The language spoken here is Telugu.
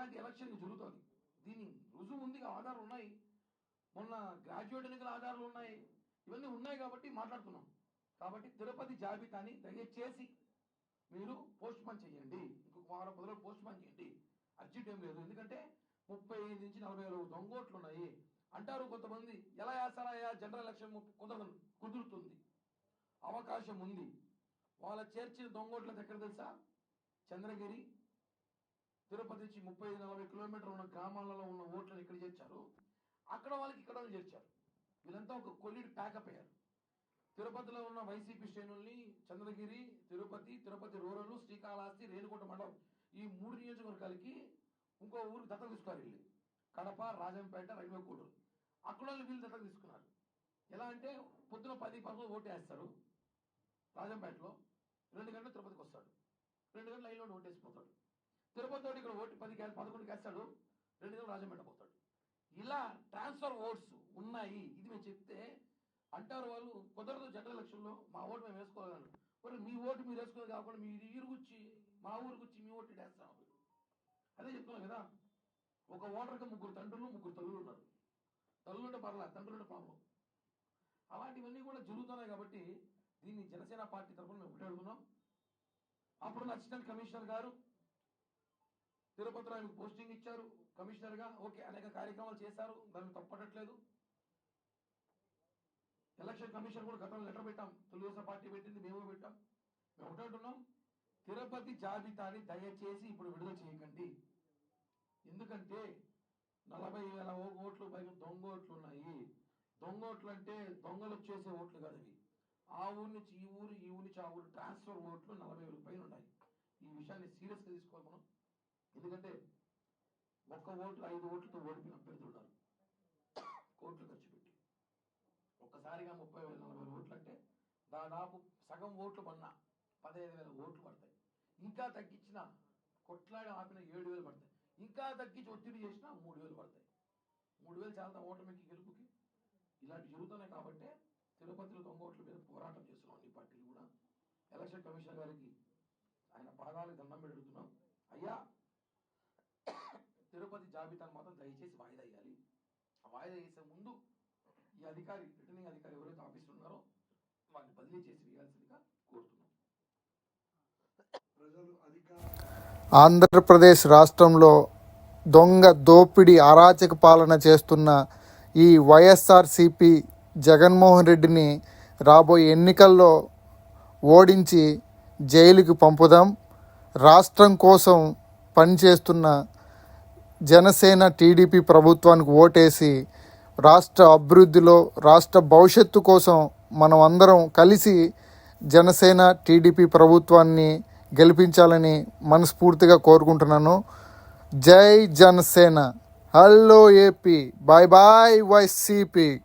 అలాంటి ఎలక్షన్ జరుగుతుంది. దీని రుజువు ఉంది ఆధారాలు ఉన్నాయి మొన్న గ్రాడ్యుయేట్ ఎన్నికల ఆధారాలు ఉన్నాయి ఇవన్నీ ఉన్నాయి కాబట్టి మాట్లాడుతున్నాం. కాబట్టి తిరుపతి జాబితాని దయచేసి మీరు పోస్ట్ పోన్ చేయండి. ఇంకొక వారం పది రోజులు పోస్ట్ పోన్ చేయండి. అర్జెంట్ ఏం లేదు. ఎందుకంటే ముప్పై ఐదు నుంచి నలభై వేల దొంగోట్లు ఉన్నాయి. అంటారు కొంతమంది ఎలా వేస్తారా జనరల్ ఎలక్షన్ ము- కుదరదు కుదురుతుంది. అవకాశం ఉంది. వాళ్ళ చేర్చిన దొంగోట్ల దగ్గర తెలుసా? చంద్రగిరి తిరుపతి నుంచి ముప్పై ఐదు నలభై కిలోమీటర్లు ఉన్న గ్రామాలలో ఉన్న ఓట్లను ఇక్కడ చేర్చారు? అక్కడ వాళ్ళకి ఇక్కడ వాళ్ళు చేర్చారు. వీళ్ళంతా ఒక కొల్లిడి ప్యాకప్ అయ్యారు. తిరుపతిలో ఉన్న వైసీపీ శ్రేణుల్ని చంద్రగిరి తిరుపతి తిరుపతి రూరల్ శ్రీకాళహస్తి రేణుకుంట మండలం ఈ మూడు నియోజకవర్గాలకి ఇంకో ఊరికి దత్తత తీసుకున్నారు వీళ్ళు. కడప రాజంపేట రైల్వే కూడూరు. అక్కడ వాళ్ళు వీళ్ళు దత్తత తీసుకున్నారు. ఎలా అంటే పొద్దున పది పదకొండు ఓటు వేస్తారు రాజంపేటలో. రెండు గంటలు తిరుపతికి వస్తాడు. రెండు గంటలు లైన్లో ఓటేసిపోతాడు తిరుపతితో తిరుపతి ఇక్కడ ఓటు పది పదకొండుకి వేస్తాడు రెండు గంటలు రాజంపేట పోతాడు. ఇలా ట్రాన్స్ఫర్ ఓట్స్ ఉన్నాయి ఇది మేము చెప్తే అంటారు వాళ్ళు కుదరదు జనరల్ ఎలక్షన్లో మా ఓటు మేము వేసుకోగలను మరి మీ ఓటు మీరు వేసుకోవాలి కాకుండా మీ ఊరుకొచ్చి మా ఊరికొచ్చి మీ ఓటు వేస్తాం అదే చెప్తున్నాం కదా ఒక ఓటర్కి ముగ్గురు తండ్రులు ముగ్గురు తల్లులు ఉన్నారు. తల్లులు ఉంటే పర్లా తండ్రులు ఉంటే పాపం అలాంటివన్నీ కూడా జరుగుతున్నాయి కాబట్టి దీన్ని జనసేన పార్టీ తరఫున మేము ఒకటే అప్పుడు అసిస్టెంట్ కమిషనర్ గారు తిరుపతిలో ఆమెకు పోస్టింగ్ ఇచ్చారు. కమిషనర్గా ఓకే అనేక కార్యక్రమాలు చేశారు. దాన్ని తప్పట్లేదు ఎలక్షన్ కమిషన్ కూడా గతంలో లెటర్ పెట్టాం. తెలుగుదేశం పార్టీ పెట్టింది మేము పెట్టాం. మేము ఒకటంటున్నాం తిరుపతి జాబితాని దయచేసి ఇప్పుడు విడుదల చేయకండి. ఎందుకంటే నలభై వేల ఓ- ఓట్లు పైన దొంగ ఓట్లు ఉన్నాయి. దొంగ ఓట్లు అంటే దొంగలు వచ్చేసే ఓట్లు కాదు అవి. ఆ ఊరి నుంచి ఈ ఊరు ఈ ఊరి నుంచి ఆ ఊరు ట్రాన్స్ఫర్ ఓట్లు నలభై వేల పైన ఉన్నాయి. ఈ విషయాన్ని సీరియస్గా తీసుకోవాలి మనం. ఎందుకంటే ఒక్క ఓట్లు ఐదు ఓట్లతో ఓడిపిన అభ్యర్థులు ఉన్నారు. కోట్లు ఖర్చు పెట్టి. ఒక్కసారిగా ముప్పై వేల నలభై వేల ఓట్లు అంటే దాదాపు సగం ఓట్లు పడినా పదహైదు వేల ఓట్లు పడతాయి. ఇంకా తగ్గించిన కొట్లాడి ఆపిన ఏడు వేలు పడతాయి. ఇంకా తగ్గించి ఒత్తిడి చేసినా మూడు వేలు పడతాయి. మూడు వేలు చాలా ఓటమికి గెలుపుకి ఇలాంటి జరుగుతున్నాయి కాబట్టి తిరుపతిలో దొంగ ఓట్ల మీద పోరాటం చేస్తున్నాం అన్ని పార్టీలు కూడా. ఎలక్షన్ కమిషన్ గారికి ఆయన పాదాలకు దండం పెడుతున్నాం. అయ్యా జాబితాను మాత్రం దయచేసి వాయిదా వేయాలి. ఆ వాయిదా వేసే ముందు ఈ అధికారి రిటర్నింగ్ అధికారి ఎవరైతే ఆఫీసులో ఉన్నారో వారిని బదిలీ చేసి వేయాల్సిందిగా కోరుతున్నాం. ప్రజలు అధికార ఆంధ్రప్రదేశ్ రాష్ట్రంలో దొంగ దోపిడీ అరాచక పాలన చేస్తున్న ఈ వైఎస్ఆర్సిపి జగన్మోహన్ రెడ్డిని రాబోయే ఎన్నికల్లో ఓడించి జైలుకి పంపుదాం. రాష్ట్రం కోసం పనిచేస్తున్న జనసేన టీడీపీ ప్రభుత్వానికి ఓటేసి రాష్ట్ర అభివృద్ధిలో రాష్ట్ర భవిష్యత్తు కోసం మనం అందరం కలిసి జనసేన టీడీపీ ప్రభుత్వాన్ని గెలిపించాలని మనస్ఫూర్తిగా కోరుకుంటున్నాను. జై Janasena. Hello AP. Bye bye YCP.